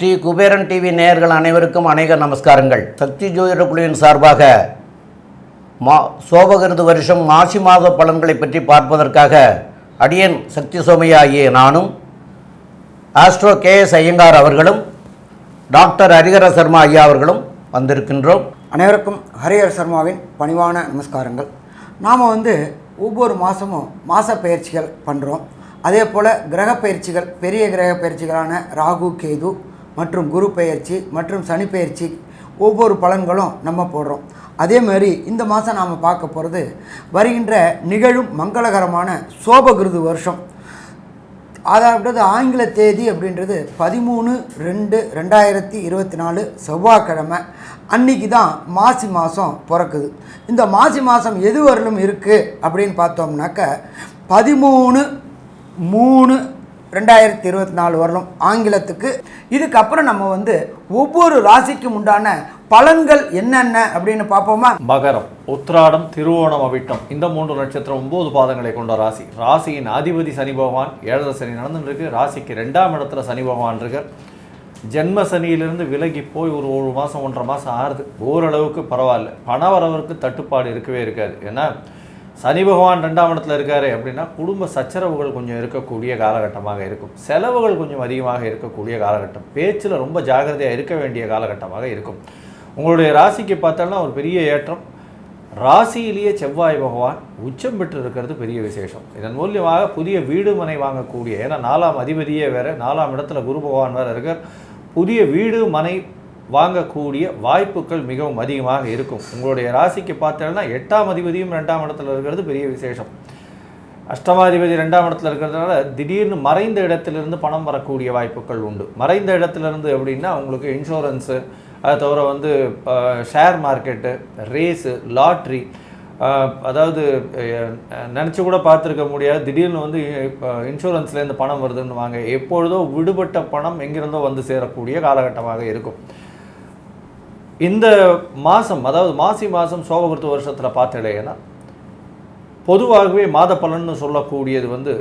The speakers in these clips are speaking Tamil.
ஸ்ரீ குபேரன் டிவி நேயர்கள் அனைவருக்கும் அநேக நமஸ்காரங்கள். சக்தி ஜோதிட குழுவின் சார்பாக மா சோபகிருது வருஷம் மாசி மாத பலன்களை பற்றி பார்ப்பதற்காக அடியன் சக்தி சோமையாகிய நானும் ஆஸ்ட்ரோ கே. எஸ். ஐயங்கார் அவர்களும் டாக்டர் ஹரிஹர சர்மா ஐயா அவர்களும் வந்திருக்கின்றோம். அனைவருக்கும் ஹரிஹர் சர்மாவின் பணிவான நமஸ்காரங்கள். நாம் வந்து ஒவ்வொரு மாதமும் மாத பயிற்சிகள் பண்ணுறோம் அதே போல் கிரக பயிற்சிகள் பெரிய கிரக பயிற்சிகளான ராகு கேது மற்றும் குரு பயிற்சி மற்றும் சனி பயிற்சி ஒவ்வொரு பலன்களும் நம்ம போடுறோம். அதே மாதிரி இந்த மாதம் நாம் பார்க்க போகிறது வருகின்ற நிகழும் மங்களகரமான சோபகிருது வருஷம். அதாவது ஆங்கில தேதி அப்படின்றது பதிமூணு ரெண்டு ரெண்டாயிரத்தி இருபத்தி நாலு செவ்வாய்க்கிழமை. அன்னைக்கு தான் மாசி மாதம் பிறக்குது. இந்த மாசி மாதம் எது வரலும் இருக்குது அப்படின்னு பார்த்தோம்னாக்க பதிமூணு மூணு ரெண்டாயிரத்தி இருபத்தி நாலு வரலும் ஆங்கிலத்துக்கு. இதுக்கப்புறம் நம்ம வந்து ஒவ்வொரு ராசிக்கும் உண்டான பலன்கள் என்னென்ன அப்படின்னு பார்ப்போமா? மகரம் உத்ராடம் திருவோணம் அவிட்டம். இந்த மூன்று நட்சத்திரம் ஒன்பது பாதங்களை கொண்ட ராசி. ராசியின் அதிபதி சனி பகவான் ஏழரை சனி நடந்துட்டு இருக்கு ராசிக்கு ரெண்டாம் இடத்துல சனி பகவான் இருக்கார். ஜென்ம சனியிலிருந்து விலகி போய் ஒரு ஒரு மாதம் ஒன்றரை மாதம் ஆறுது. ஓரளவுக்கு பரவாயில்ல. பண வரவருக்கு தட்டுப்பாடு இருக்கவே இருக்காது. ஏன்னா சனி பகவான் ரெண்டாம் இடத்துல இருக்காரு அப்படின்னா குடும்ப சச்சரவுகள் கொஞ்சம் இருக்கக்கூடிய காலகட்டமாக இருக்கும். செலவுகள் கொஞ்சம் அதிகமாக இருக்கக்கூடிய காலகட்டம். பேச்சில் ரொம்ப ஜாகிரதையாக இருக்க வேண்டிய காலகட்டமாக இருக்கும். உங்களுடைய ராசிக்கு பார்த்தோம்னா ஒரு பெரிய ஏற்றம். ராசியிலேயே செவ்வாய் பகவான் உச்சம் பெற்று இருக்கிறது பெரிய விசேஷம். இதன் மூலியமாக புதிய வீடு மனை வாங்கக்கூடிய ஏன்னா நாலாம் அதிபதியே வேறு நாலாம் இடத்துல குரு பகவான் வேறு இருக்கார். புதிய வீடு மனை வாங்கக்கூடிய வாய்ப்புகள் மிகவும் அதிகமாக இருக்கும். உங்களுடைய ராசிக்கு பார்த்தோம்னா எட்டாம் அதிபதியும் ரெண்டாம் இடத்துல இருக்கிறது பெரிய விசேஷம். அஷ்டமாதிபதி ரெண்டாம் இடத்துல இருக்கிறதுனால திடீர்னு மறைந்த இடத்திலிருந்து பணம் வரக்கூடிய வாய்ப்புகள் உண்டு. மறைந்த இடத்துலேருந்து எப்படின்னா உங்களுக்கு இன்சூரன்ஸு அதை தவிர வந்து ஷேர் மார்க்கெட்டு ரேஸு லாட்ரி அதாவது நினச்சி கூட பார்த்துருக்க முடியாது. திடீர்னு வந்து இன்சூரன்ஸ்லேருந்து பணம் வருதுன்னு வாங்க எப்பொழுதோ விடுபட்ட பணம் எங்கிருந்தோ வந்து சேரக்கூடிய காலகட்டமாக இருக்கும். இந்த மாதம் அதாவது மாசி மாதம் சோபகிருத்த வருஷத்தில் பார்த்துடையனா பொதுவாகவே மாத பலன்னு சொல்லக்கூடியது வந்து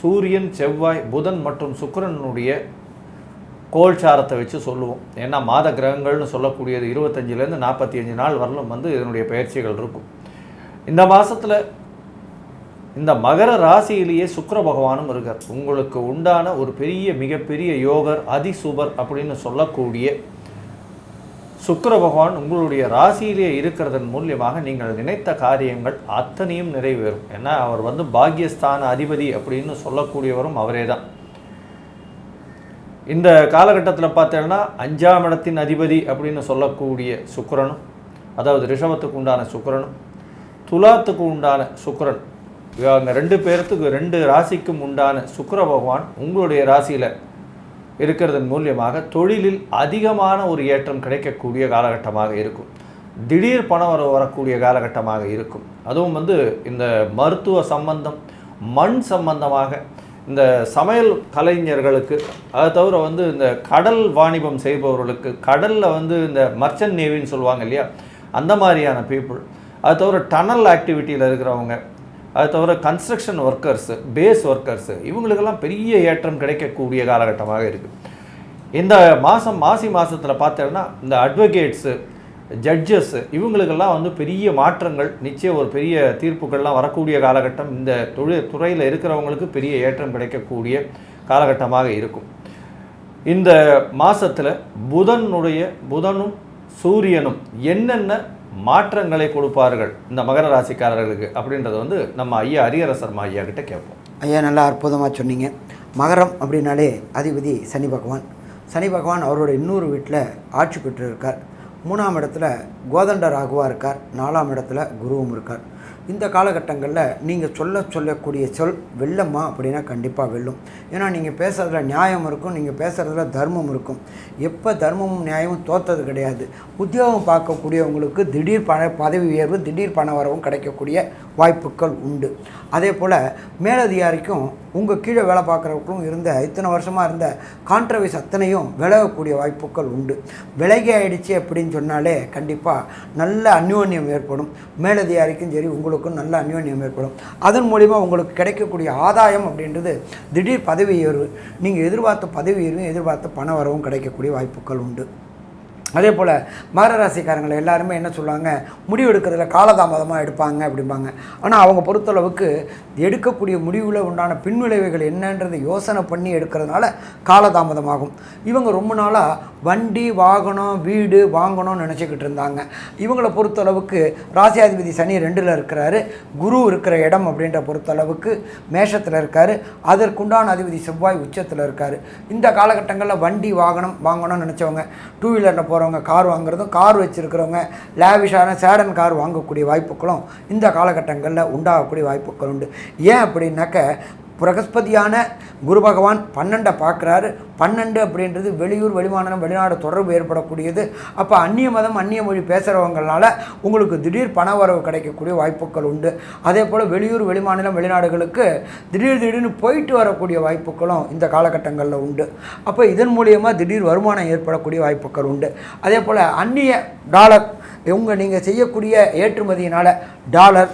சூரியன் செவ்வாய் புதன் மற்றும் சுக்கரனுடைய கோல்சாரத்தை வச்சு சொல்லுவோம். ஏன்னா மாத கிரகங்கள்னு சொல்லக்கூடியது இருபத்தஞ்சிலேருந்து நாற்பத்தி அஞ்சு நாள் வரலும் வந்து இதனுடைய பயிற்சிகள் இருக்கும். இந்த மாதத்தில் இந்த மகர ராசியிலேயே சுக்கர பகவானும் இருக்கார். உங்களுக்கு உண்டான ஒரு பெரிய மிகப்பெரிய யோகர் அதிசுபர் அப்படின்னு சொல்லக்கூடிய சுக்கர பகவான் உங்களுடைய ராசியிலே இருக்கிறதன் மூலியமாக நீங்கள் நினைத்த காரியங்கள் அத்தனையும் நிறைவேறும். ஏன்னா அவர் வந்து பாக்யஸ்தான அதிபதி அப்படின்னு சொல்லக்கூடியவரும் அவரே தான் இந்த காலகட்டத்தில் பார்த்தேன்னா அஞ்சாம் இடத்தின் அதிபதி அப்படின்னு சொல்லக்கூடிய சுக்கரனும் அதாவது ரிஷபத்துக்கு உண்டான சுக்கரனும் துலாத்துக்கு உண்டான சுக்கரன் அங்கே ரெண்டு பேர்த்துக்கு ரெண்டு ராசிக்கும் உண்டான சுக்கர பகவான் உங்களுடைய ராசியில் இருக்கிறதன் மூலியமாக தொழிலில் அதிகமான ஒரு ஏற்றம் கிடைக்கக்கூடிய காலகட்டமாக இருக்கும். திடீர் பணம் வர வரக்கூடிய காலகட்டமாக இருக்கும். அதுவும் வந்து இந்த மருத்துவ சம்பந்தம் மண் சம்பந்தமாக இந்த சமையல் கலைஞர்களுக்கு அதை தவிர வந்து இந்த கடல் வாணிபம் செய்பவர்களுக்கு கடலில் வந்து இந்த மர்ச்சன்ட் நேவின்னு சொல்லுவாங்க இல்லையா? அந்த மாதிரியான பீப்புள் அது தவிர டனல் ஆக்டிவிட்டியில் இருக்கிறவங்க அது தவிர கன்ஸ்ட்ரக்ஷன் ஒர்க்கர்ஸு பேஸ் ஒர்க்கர்ஸு இவங்களுக்கெல்லாம் பெரிய ஏற்றம் கிடைக்கக்கூடிய காலகட்டமாக இருக்குது இந்த மாதம் மாசி மாதத்தில் பார்த்தோன்னா இந்த அட்வொகேட்ஸு ஜட்ஜஸ்ஸு இவங்களுக்கெல்லாம் வந்து பெரிய மாற்றங்கள் நிச்சயம் ஒரு பெரிய தீர்ப்புகள்லாம் வரக்கூடிய காலகட்டம். இந்த தொழில் துறையில் இருக்கிறவங்களுக்கு பெரிய ஏற்றம் கிடைக்கக்கூடிய காலகட்டமாக இருக்கும். இந்த மாதத்தில் புதனுடைய புதனும் சூரியனும் என்னென்ன மாற்றங்களை கொடுப்பார்கள் இந்த மகர ராசிக்காரர்களுக்கு அப்படின்றத வந்து நம்ம ஐயா ஹரிஹர சர்மா ஐயா கிட்ட கேட்போம். ஐயா நல்லா அற்புதமாக சொன்னீங்க. மகரம் அப்படின்னாலே அதிபதி சனி பகவான். சனி பகவான் அவரோட இன்னொரு வீட்டில் ஆட்சி பெற்று இருக்கார் மூணாம் இடத்துல கோதண்ட ராகுவா இருக்கார். நாலாம் இடத்துல குருவும் இருக்கார். இந்த காலகட்டங்களில் நீங்கள் சொல்ல சொல்லக்கூடிய சொல் வெல்லம்மா அப்படின்னா கண்டிப்பாக வெல்லும். ஏன்னா நீங்கள் பேசுகிறதுல நியாயம் இருக்கும் நீங்கள் பேசுகிறதுல தர்மம் இருக்கும். எப்போ தர்மமும் நியாயமும் தோத்தது கிடையாது. உத்தியோகம் பார்க்கக்கூடியவங்களுக்கு திடீர் பண பதவி உயர்வு திடீர் பண வரவும் கிடைக்கக்கூடிய வாய்ப்புகள் உண்டு. அதே போல் மேலதிகாரிக்கும் உங்கள் கீழே வேலை பார்க்குறவங்களும் இருந்த இத்தனை வருஷமாக இருந்த கான்ட்ரவைஸ் அத்தனையும் விலகக்கூடிய வாய்ப்புகள் உண்டு. விலகி ஆயிடுச்சு அப்படின்னு சொன்னாலே கண்டிப்பாக நல்ல அந்யோன்யம் ஏற்படும். மேலதிகாரிக்கும் சரி உங்களுக்கும் நல்ல அந்யோன்யம் ஏற்படும். அதன் மூலிமா உங்களுக்கு கிடைக்கக்கூடிய ஆதாயம் அப்படின்றது திடீர் பதவி உயர்வு. நீங்கள் எதிர்பார்த்த பதவி உயர்வும் எதிர்பார்த்த பண வரவும் கிடைக்கக்கூடிய வாய்ப்புகள் உண்டு. அதே போல் மகர ராசிக்காரங்களை எல்லாருமே என்ன சொல்லுவாங்க? முடிவு எடுக்கிறதுல காலதாமதமாக எடுப்பாங்க அப்படிம்பாங்க. ஆனால் அவங்க பொறுத்தளவுக்கு எடுக்கக்கூடிய முடிவில் உண்டான பின்விளைவுகள் என்னன்றதை யோசனை பண்ணி எடுக்கிறதுனால காலதாமதமாகும். இவங்க ரொம்ப நாளாக வண்டி வாகனம் வீடு வாங்கணும்னு நினச்சிக்கிட்டு இருந்தாங்க. இவங்களை பொறுத்தளவுக்கு ராசியாதிபதி சனி ரெண்டில் இருக்கிறாரு. குரு இருக்கிற இடம் அப்படின்ற பொறுத்தளவுக்கு மேஷத்தில் இருக்கார். அதற்குண்டான அதிபதி செவ்வாய் உச்சத்தில் இருக்கார். இந்த காலகட்டங்களில் வண்டி வாகனம் வாங்கணும்னு நினச்சவங்க டூ வீலரில் போகிறவங்க கார் வாங்குறதும் கார் வச்சுருக்கிறவங்க லேவிஷான சேடன் கார் வாங்கக்கூடிய வாய்ப்புகளும் இந்த காலகட்டங்களில் உண்டாகக்கூடிய வாய்ப்புகள் உண்டு. ஏன் அப்படின்னாக்க பிரகஸ்பதியான குரு பகவான் பன்னெண்டை பார்க்குறாரு. பன்னெண்டு அப்படின்றது வெளியூர் வெளிமாநிலம் வெளிநாடு தொடர்பு ஏற்படக்கூடியது. அப்போ அந்நிய மதம் அந்நிய மொழி பேசுகிறவங்களால உங்களுக்கு திடீர் பண வரவு கிடைக்கக்கூடிய வாய்ப்புகள் உண்டு. அதே போல் வெளியூர் வெளிமாநிலம் வெளிநாடுகளுக்கு திடீர் திடீர்னு போயிட்டு வரக்கூடிய வாய்ப்புகளும் இந்த காலகட்டங்களில் உண்டு. அப்போ இதன் மூலியமாக திடீர் வருமானம் ஏற்படக்கூடிய வாய்ப்புகள் உண்டு. அதே போல் அந்நிய டாலர் இவங்க நீங்கள் செய்யக்கூடிய ஏற்றுமதியினால் டாலர்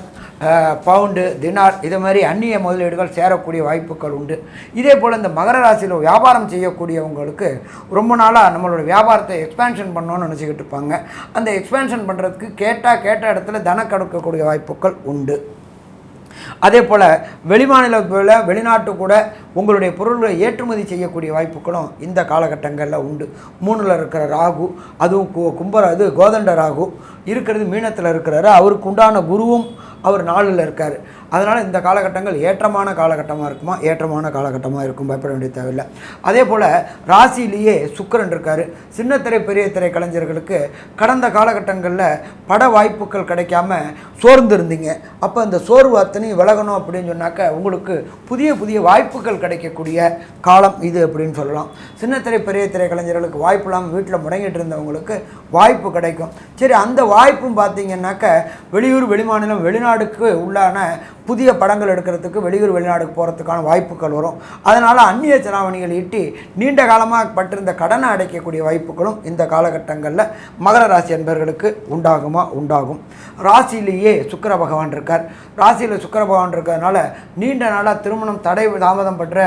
பவுண்டு தினார் இது மாதிரி அந்நிய முதலீடுகள் சேரக்கூடிய வாய்ப்புகள் உண்டு. இதே போல் இந்த மகர ராசியில் வியாபாரம் செய்யக்கூடியவங்களுக்கு ரொம்ப நாளாக நம்மளோட வியாபாரத்தை எக்ஸ்பேன்ஷன் பண்ணணும்னு நினச்சிக்கிட்டு இருப்பாங்க. அந்த எக்ஸ்பேன்ஷன் பண்ணுறதுக்கு கேட்டால் கேட்ட இடத்துல தன கடுக்கக்கூடிய வாய்ப்புகள் உண்டு. அதே போல் வெளிமாநில வெளிநாட்டு கூட உங்களுடைய பொருள்களை ஏற்றுமதி செய்யக்கூடிய வாய்ப்புகளும் இந்த காலகட்டங்களில் உண்டு. மூணில் இருக்கிற ராகு அதுவும் கும்பர அது கோதண்ட ராகு இருக்கிறது மீனத்தில் இருக்கிறாரு. அவருக்கு உண்டான குருவும் அவர் நாளில் இருக்கார். அதனால் இந்த காலகட்டங்கள் ஏற்றமான காலகட்டமாக இருக்குமா? ஏற்றமான காலகட்டமாக இருக்கும் பயப்பட வேண்டிய தேவையில்லை. அதே போல் ராசியிலேயே சுக்கரன் இருக்கார். சின்னத்திரை பெரிய திரை கலைஞர்களுக்கு கடந்த காலகட்டங்களில் பட வாய்ப்புகள் கிடைக்காம சோர்ந்து இருந்தீங்க. அப்போ அந்த சோர்வு அத்தனையும் விலகணும் அப்படின்னு சொன்னாக்க உங்களுக்கு புதிய புதிய வாய்ப்புகள் கிடைக்கக்கூடிய காலம் இது அப்படின்னு சொல்லலாம். சின்னத்திரை பெரிய திரை கலைஞர்களுக்கு வாய்ப்பு இல்லாமல் வீட்டில் முடங்கிட்டு இருந்தவங்களுக்கு வாய்ப்பு கிடைக்கும். சரி அந்த வாய்ப்பும் பார்த்தீங்கன்னாக்க வெளியூர் வெளிமாநிலம் வெளிநாடுக்கு உள்ளான புதிய படங்கள் எடுக்கிறதுக்கு வெளியூர் வெளிநாடுக்கு போகிறதுக்கான வாய்ப்புகள் வரும். அதனால் அந்நிய செலாவணிகள் ஈட்டி நீண்ட காலமாக பட்டிருந்த கடனை அடைக்கக்கூடிய வாய்ப்புகளும் இந்த காலகட்டங்களில் மகர ராசி என்பவர்களுக்கு உண்டாகுமா? உண்டாகும். ராசியிலேயே சுக்கிர பகவான் இருக்கார். ராசியில் சுக்கிர பகவான் இருக்கிறதுனால நீண்ட நாளாக திருமணம் தடை தாமதம் பற்ற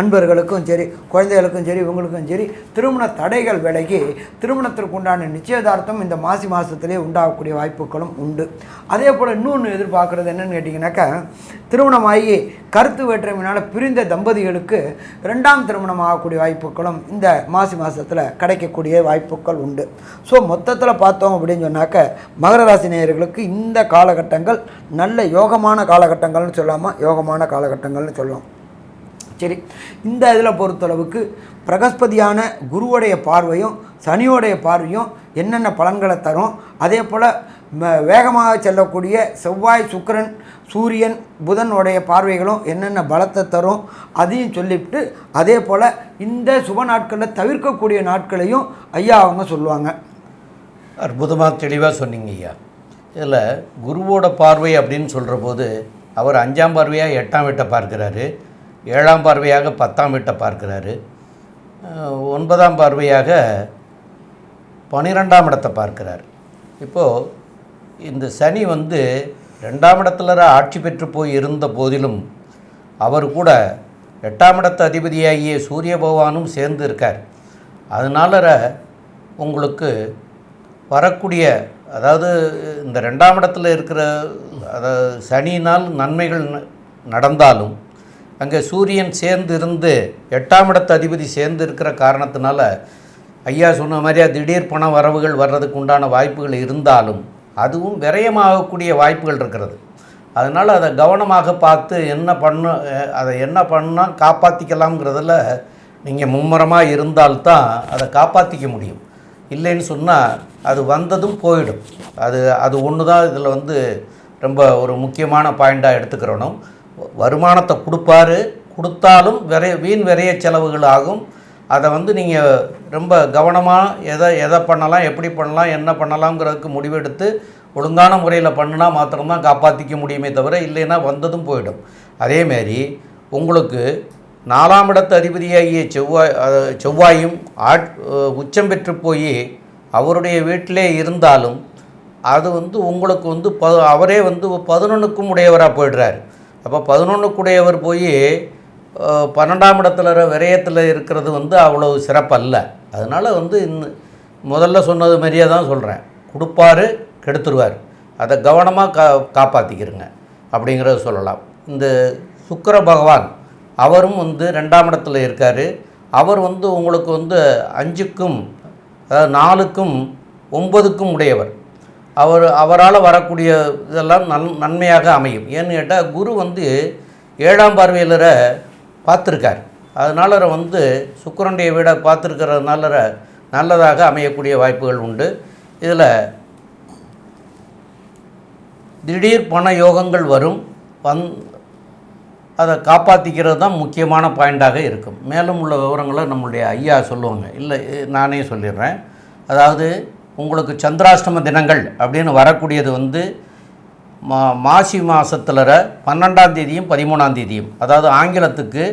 அன்பர்களுக்கும் சரி குழந்தைகளுக்கும் சரி இவங்களுக்கும் சரி திருமண தடைகள் விலகி திருமணத்திற்கு உண்டான நிச்சயதார்த்தம் இந்த மாசி மாதத்திலே உண்டாகக்கூடிய வாய்ப்புகளும் உண்டு. அதே போல் இன்னொன்று எதிர்பார்க்குறது என்னன்னு கேட்டிங்கனாக்கா திருமணமாகி கருத்து வேற்றுமையினால் பிரிந்த தம்பதிகளுக்கு ரெண்டாம் திருமணம் ஆகக்கூடிய வாய்ப்புகளும் இந்த மாசி மாதத்தில் கிடைக்கக்கூடிய வாய்ப்புகள் உண்டு. ஸோ மொத்தத்தில் பார்த்தோம் அப்படின்னு சொன்னாக்க மகர ராசி நேயர்களுக்கு இந்த காலகட்டங்கள் நல்ல யோகமான காலகட்டங்கள்னு சொல்லாமல் யோகமான காலகட்டங்கள்னு சொல்லலாம் சரி இந்த இதில் பொறுத்தளவுக்கு பிரகஸ்பதியான குருவுடைய பார்வையும் சனியோடைய பார்வையும் என்னென்ன பலன்களை தரும். அதே போல் வேகமாக செல்லக்கூடிய செவ்வாய் சுக்கிரன் சூரியன் புதனுடைய பார்வைகளும் என்னென்ன பலத்தை தரும் அதையும் சொல்லிவிட்டு அதே போல் இந்த சுப நாட்களில் தவிர்க்கக்கூடிய நாட்களையும் ஐயா அவங்க சொல்லுவாங்க. அற்புதமாக தெளிவாக சொன்னீங்க ஐயா. இதில் குருவோட பார்வை அப்படின்னு சொல்கிற போது அவர் அஞ்சாம் பார்வையாக எட்டாம் வீட்டை பார்க்குறாரு. ஏழாம் பார்வையாக பத்தாம் வீட்டை பார்க்கிறாரு. ஒன்பதாம் பார்வையாக பன்னிரெண்டாம் இடத்தை பார்க்குறார். இப்போது இந்த சனி வந்து ரெண்டாம் இடத்துல ஆட்சி பெற்று போய் இருந்த போதிலும் அவர் கூட எட்டாம் இடத்து அதிபதியாகிய சூரிய பகவானும் சேர்ந்து இருக்கார். அதனால உங்களுக்கு வரக்கூடிய அதாவது இந்த ரெண்டாம் இடத்துல இருக்கிற அதாவது சனியினால் நன்மைகள் ந- நடந்தாலும் அங்கே சூரியன் சேர்ந்து இருந்து எட்டாம் இடத்து அதிபதி சேர்ந்து இருக்கிற காரணத்தினால ஐயா சொன்ன மாதிரியா திடீர் பண வரவுகள் வர்றதுக்கு உண்டான வாய்ப்புகள் இருந்தாலும் அதுவும் விரயமாகக்கூடிய வாய்ப்புகள் இருக்கிறது. அதனால் அதை கவனமாக பார்த்து என்ன பண்ண அதை என்ன பண்ணால் காப்பாற்றிக்கலாம்ங்கிறதுல நீங்கள் மும்முரமாக இருந்தால்தான் அதை காப்பாற்றிக்க முடியும். இல்லைன்னு சொன்னால் அது வந்ததும் போயிடும். அது அது ஒன்று தான் இதில் வந்து ரொம்ப ஒரு முக்கியமான பாயிண்ட்டாக எடுத்துக்கிறணும். வருமானத்தை கொடுப்பாரு கொடுத்தாலும் விரைய வீண் விரைய செலவுகள் ஆகும். அதை வந்து நீங்கள் ரொம்ப கவனமாக எதை எதை பண்ணலாம் எப்படி பண்ணலாம் என்ன பண்ணலாங்கிறதுக்கு முடிவெடுத்து ஒழுங்கான முறையில் பண்ணினா மாத்திரம்தான் காப்பாற்றிக்க முடியுமே தவிர இல்லைன்னா வந்ததும் போயிடும். அதேமாரி உங்களுக்கு நாலாம் இடத்து அதிபதியாகிய செவ்வாய் செவ்வாயும் ஆட் உச்சம் பெற்று போய் அவருடைய வீட்டிலே இருந்தாலும் அது வந்து உங்களுக்கு வந்து ப அவரே வந்து பதினொன்றுக்கும் உடையவராக போயிடுறாரு. அப்போ பதினொன்றுக்குடையவர் போய் பன்னெண்டாம் இடத்துல விரயத்தில் இருக்கிறது வந்து அவ்வளவு சிறப்பல்ல. அதனால் வந்து இந்த முதல்ல சொன்னது மாதிரியே தான் சொல்கிறேன் கொடுப்பாரு கெடுத்துருவார். அதை கவனமாக கா காப்பாற்றிக்கிறங்க அப்படிங்கிறத சொல்லலாம். இந்த சுக்கர பகவான் அவரும் வந்து ரெண்டாம் இடத்துல இருக்கார். அவர் வந்து உங்களுக்கு வந்து அஞ்சுக்கும் அதாவது நாலுக்கும் ஒன்பதுக்கும் உடையவர். அவர் அவரால் வரக்கூடிய இதெல்லாம் நன் நன்மையாக அமையும். ஏன்னு கேட்டால் குரு வந்து ஏழாம் பார்வையாளரை பார்த்துருக்கார். அதனால வந்து சுக்கரனுடைய வீடை பார்த்துருக்கிறதுனால நல்லதாக அமையக்கூடிய வாய்ப்புகள் உண்டு. இதில் திடீர் பண யோகங்கள் வரும். வந் அதை காப்பாற்றிக்கிறது தான் முக்கியமான பாயிண்டாக இருக்கும். மேலும் உள்ள விவரங்களை நம்மளுடைய ஐயா சொல்லுவாங்க. இல்லை நானே சொல்லிடுறேன். அதாவது உங்களுக்கு சந்திராஷ்டம தினங்கள் அப்படின்னு வரக்கூடியது வந்து மா மாசி மாதத்தில் பன்னெண்டாம் தேதியும் பதிமூணாம் தேதியும். அதாவது ஆங்கிலத்துக்கு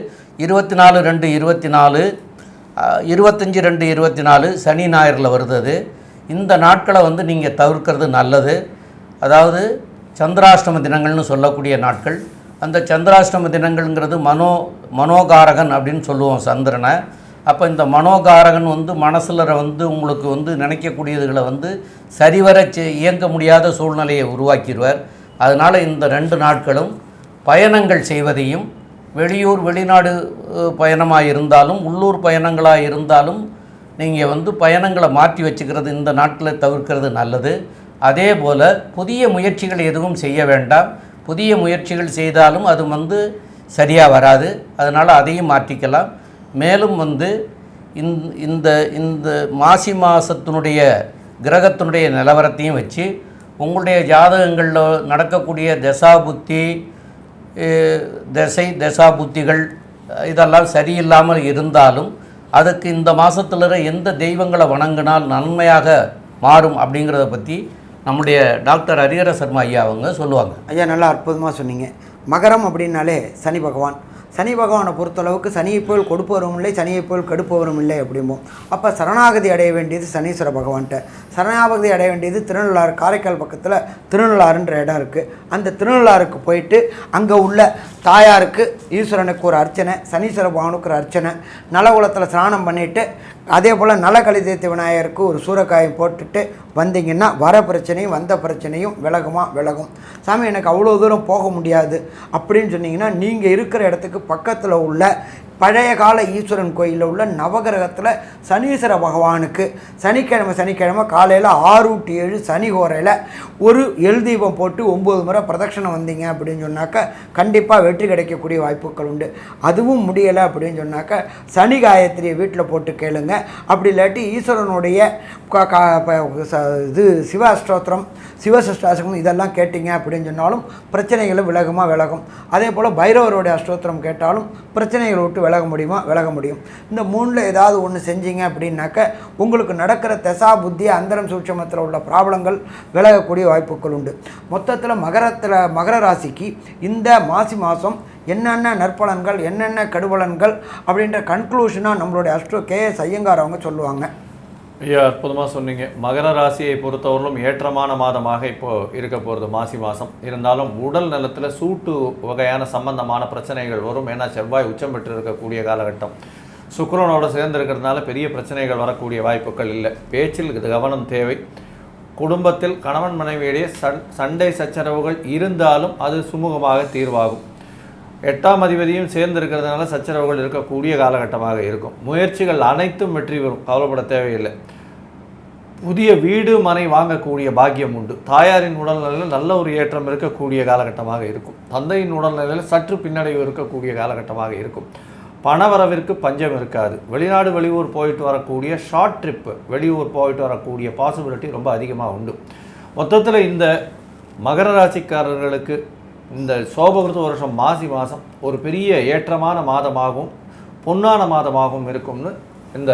இருபத்தி நாலு ரெண்டு இருபத்தி நாலு இருபத்தஞ்சி ரெண்டு இருபத்தி நாலு சனி ஞாயிறில் வருது அது இந்த நாட்களை வந்து நீங்கள் தவிர்க்கிறது நல்லது. அதாவது சந்திராஷ்டம தினங்கள்னு சொல்லக்கூடிய நாட்கள். அந்த சந்திராஷ்டம தினங்கள்ங்கிறது மனோ மனோகாரகன் அப்படின்னு சொல்லுவோம் சந்திரனை. அப்போ இந்த மனோகாரகன் வந்து மனசில் வந்து உங்களுக்கு வந்து நினைக்கக்கூடியதுகளை வந்து சரிவர இயங்க முடியாத சூழ்நிலையை உருவாக்கிடுவார். அதனால் இந்த ரெண்டு நாட்களும் பயணங்கள் செய்வதையும் வெளியூர் வெளிநாடு பயணமாக இருந்தாலும் உள்ளூர் பயணங்களாக இருந்தாலும் நீங்கள் வந்து பயணங்களை மாற்றி வச்சுக்கிறது இந்த நாட்டில் தவிர்க்கிறது நல்லது. அதே போல் புதிய முயற்சிகள் எதுவும் செய்ய வேண்டாம். புதிய முயற்சிகள் செய்தாலும் அது வந்து சரியாக வராது. அதனால் அதையும் மாற்றிக்கலாம். மேலும் வந்து இந்த இந்த மாசி மாதத்தினுடைய கிரகத்தினுடைய நிலவரத்தையும் வச்சு உங்களுடைய ஜாதகங்களில் நடக்கக்கூடிய தசா புத்தி திசை தசா புத்திகள் இதெல்லாம் சரியில்லாமல் இருந்தாலும் அதுக்கு இந்த மாதத்தில் எந்த தெய்வங்களை வணங்கினால் நன்மையாக மாறும் அப்படிங்கிறத பற்றி நம்முடைய டாக்டர் ஹரிஹர சர்மா ஐயா அவங்க சொல்லுவாங்க. ஐயா நல்லா அற்புதமாக சொன்னீங்க. மகரம் அப்படின்னாலே சனி பகவான் சனி பகவானை பொறுத்தளவுக்கு சனியை போல் கொடுப்பவரும் இல்லை சனியை போல் கெடுப்பவரும் இல்லை அப்படிம்போம். அப்போ சரணாகதி அடைய வேண்டியது சனீஸ்வர பகவான்கிட்ட. சரணாகதி அடைய வேண்டியது திருநள்ளாறு காரைக்கால் பக்கத்தில் திருநள்ளாறுன்ற இடம் இருக்குது அந்த திருநள்ளாறுக்கு போயிட்டு அங்கே உள்ள தாயாருக்கு ஈஸ்வரனுக்கு ஒரு அர்ச்சனை சனீஸ்வர பகவானுக்கு ஒரு அர்ச்சனை நலகுலத்தில் ஸ்நானம் பண்ணிவிட்டு அதே போல் நலகலிதேத்த விநாயகருக்கு ஒரு சூறக்காயம் போட்டுட்டு வந்தீங்கன்னா வர பிரச்சனையும் வந்த பிரச்சனையும் விலகுமா விலகும். சாமி எனக்கு அவ்வளோ தூரம் போக முடியாது. அப்படின்னு சொன்னீங்கன்னா நீங்கள் இருக்கிற இடத்துக்கு பக்கத்தில் உள்ள பழைய கால ஈஸ்வரன் கோயிலில் உள்ள நவகிரகத்தில் சனீஸ்வர பகவானுக்கு சனிக்கிழமை சனிக்கிழமை காலையில் ஆறு டு ஏழு சனி கோரையில் ஒரு எல் தீபம் போட்டு ஒம்பது முறை பிரதட்சணம் வந்தீங்க அப்படின்னு சொன்னாக்க கண்டிப்பாக வெற்றி கிடைக்கக்கூடிய வாய்ப்புகள் உண்டு. அதுவும் முடியலை அப்படின்னு சொன்னாக்கா சனி காயத்ரியை வீட்டில் போட்டு கேளுங்க. அப்படி இல்லாட்டி ஈஸ்வரனுடைய இது சிவ அஷ்டோத்திரம் சிவசஷ்டாசகம் இதெல்லாம் கேட்டிங்க அப்படின்னு சொன்னாலும் பிரச்சனைகளும் விலகுமா விலகும். அதே போல் பைரவருடைய அஷ்டோத்திரம் கேட்டாலும் பிரச்சனைகளை விட்டு விலக முடியுமா? விலக முடியும். இந்த மூணில் ஏதாவது ஒன்று செஞ்சீங்க அப்படின்னாக்க உங்களுக்கு நடக்கிற தசா புத்தி அந்தரம் சூட்சமத்தில் உள்ள ப்ராப்ளங்கள் விலகக்கூடிய வாய்ப்புகள் உண்டு. மொத்தத்தில் மகரத்தில் மகர ராசிக்கு இந்த மாசி மாதம் என்னென்ன நற்பலன்கள் என்னென்ன கடுபலன்கள் அப்படின்ற கன்க்ளூஷனாக நம்மளுடைய அஷ்டோ கே எஸ் ஐயங்கார் அவங்க சொல்லுவாங்க. ஐயா அற்புதமாக சொன்னீங்க. மகர ராசியை பொறுத்தவரையிலும் ஏற்றமான மாதமாக இப்போது இருக்க போகிறது மாசி மாதம் இருந்தாலும் உடல் நலத்தில் சூட்டு வகையான சம்பந்தமான பிரச்சனைகள் வரும். ஏன்னா செவ்வாய் உச்சம் பெற்று இருக்கக்கூடிய காலகட்டம். சுக்கிரனோட சேர்ந்து இருக்கிறதுனால பெரிய பிரச்சனைகள் வரக்கூடிய வாய்ப்புகள் இல்லை. பேச்சில் இது கவனம் தேவை. குடும்பத்தில் கணவன் மனைவியிடையே சண் சண்டை சச்சரவுகள் இருந்தாலும் அது சுமூகமாக தீர்வாகும். எட்டாம் அதிபதியும் சேர்ந்து இருக்கிறதுனால சச்சரவுகள் இருக்கக்கூடிய காலகட்டமாக இருக்கும். முயற்சிகள் அனைத்தும் வெற்றி பெறும். கவலைப்பட தேவையில்லை. புதிய வீடு மனை வாங்கக்கூடிய பாக்கியம் உண்டு. தாயாரின் உடல்நிலையில் நல்ல ஒரு ஏற்றம் இருக்கக்கூடிய காலகட்டமாக இருக்கும். தந்தையின் உடல்நிலையில் சற்று பின்னடைவு இருக்கக்கூடிய காலகட்டமாக இருக்கும். பணவரவிற்கு பஞ்சம் இருக்காது. வெளிநாடு வெளியூர் போயிட்டு வரக்கூடிய ஷார்ட் ட்ரிப்பு வெளியூர் போயிட்டு வரக்கூடிய பாசிபிலிட்டி ரொம்ப அதிகமாக உண்டு. மொத்தத்தில் இந்த மகர ராசிக்காரர்களுக்கு இந்த சோபகிருத வருஷம் மாசி மாதம் ஒரு பெரிய ஏற்றமான மாதமாகவும் பொன்னான மாதமாகவும் இருக்கும்னு இந்த